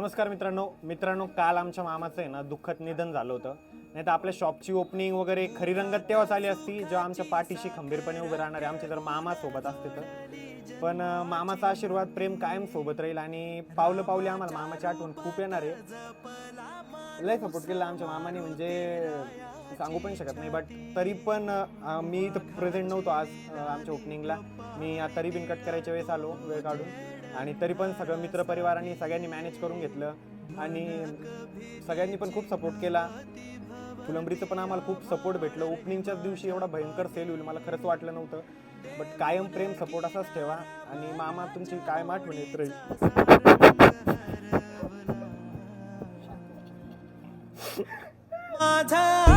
नमस्कार मित्रांनो. मित्रांनो काल आमच्या मामाचं आहे ना दुःखद निधन झालं होतं. नाही तर आपल्या शॉपची ओपनिंग वगैरे खरी रंगत तेव्हाच आली असती जेव्हा आमच्या पाठीशी खंबीरपणे उभे राहणारे आमचे जर मामा सोबत असते तर. पण मामाचा आशीर्वाद प्रेम कायम सोबत राहील आणि पावलं पावले आम्हाला मामाची आठवण खूप येणार आहे. लय सपोर्ट केला आमच्या मामाने म्हणजे सांगू पण शकत नाही बट तरी पण मी इथं प्रेझेंट नव्हतो आज आमच्या ओपनिंगला मी तरी बिन कट करायच्या वेळेस आलो वेळ काढून. आणि तरी पण सगळं मित्रपरिवारांनी सगळ्यांनी मॅनेज करून घेतलं. आणि सगळ्यांनी पण खूप सपोर्ट केला. फुलंबरीचं पण आम्हाला खूप सपोर्ट भेटलं. ओपनिंगच्याच दिवशी एवढा भयंकर सेल होईल मला खरंच वाटलं नव्हतं. बट कायम प्रेम सपोर्ट असाच ठेवा. आणि मामा तुमची कायम आठवण येत राहील. माझा